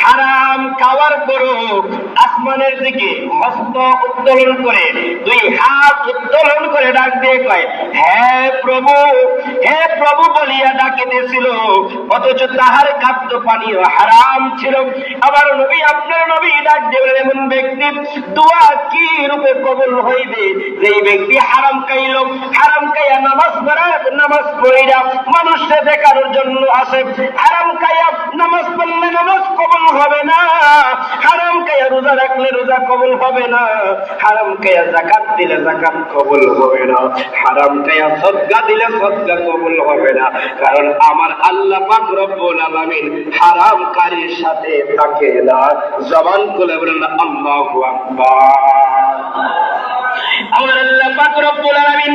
হারাম খাওয়ার পরও আসমানের দিকে হস্ত উত্তোলন করে, দুই হাত উত্তোলন করে ডাক দিয়ে কয় হ্যাঁ প্রভু, হে প্রভু বলিয়া ডাকিতেছিল, অথচ তাহার খাদ্য পানীয় হারাম ছিল। আবার নবী, আপনার নবী ডাক দেবেন এমন ব্যক্তি দোয়া কি রূপে কবুল হইবে? যেই ব্যক্তি হারাম খাইল, হারাম খাইয়া নামাজ পড়া, নামাজ পড়িরা মানুষকে দেখানোর জন্য আসে। কবুল হবে না। হারাম কেয়া জাকাত দিলে জাকাত কবুল হবে না। হারাম কেয়া সদকা দিলে সদকা কবুল হবে না। কারণ আমার আল্লাহ পাক রব্বুল আলামিন হারামকারীর সাথে থাকে না, জবান খুলে বলেন, আল্লাহু আকবার। আমার আল্লাহ পাক রব্বুল আলামিন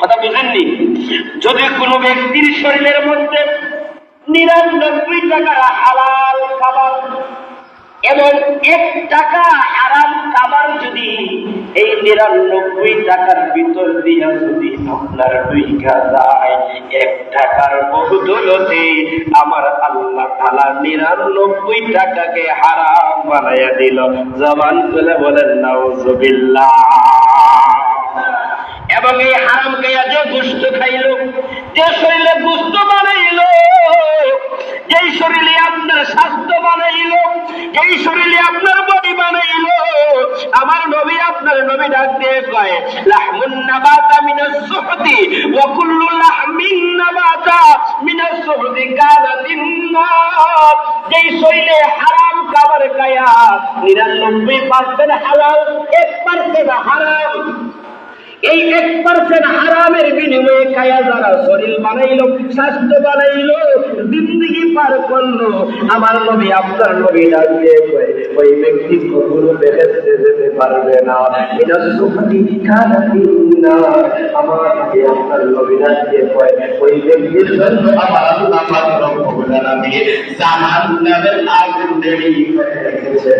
কথা বুঝেননি? যদি কোনো ব্যক্তির শরীরের মধ্যে নিরানব্বই টাকার হালাল খাবার এবং এক টাকা হারাম খাবার যদি এই নিরানব্বই টাকার ভিতর দিয়া যদি আপনার দুই যায়, এক টাকার বহুদলতে আমার আল্লাহ তালা নিরানব্বই টাকাকে হারাম বানাইয়া দিল। জবান করে বলেন, নাউজুবিল্লাহ। নবী ডাক দিয়ে কয়, লাহমুন নাবাতা মিনাস সুহতি ওয়া কুল্লু লাহমিন নাবাতা মিনাস সুহতি কানাতিন নার। যেই শরীরে হারাম খাবার খায়া নিরানব্বই পার্সেন্ট হালাল, এক পার্সেন্ট হারাম। এই এক পার্সেন্ট হারামের বিনিময়ে কায়া যারা শরীর বানাইলো, স্বাস্থ্য বানাইলো, জিন্দগি পার করল, আমার নবী, আপনার নবী ডাকিয়ে ওই ব্যক্তি কখনো বেহেস্তে যেতে পারবে না। এটা সুখী খানা না আমার নবী, আপনার নবী ডাকিয়ে কয়, ওই ব্যক্তির জন্য আমার আল্লাহ পাক রব্বুল আলামিন আগুন দেরি করে রেখেছে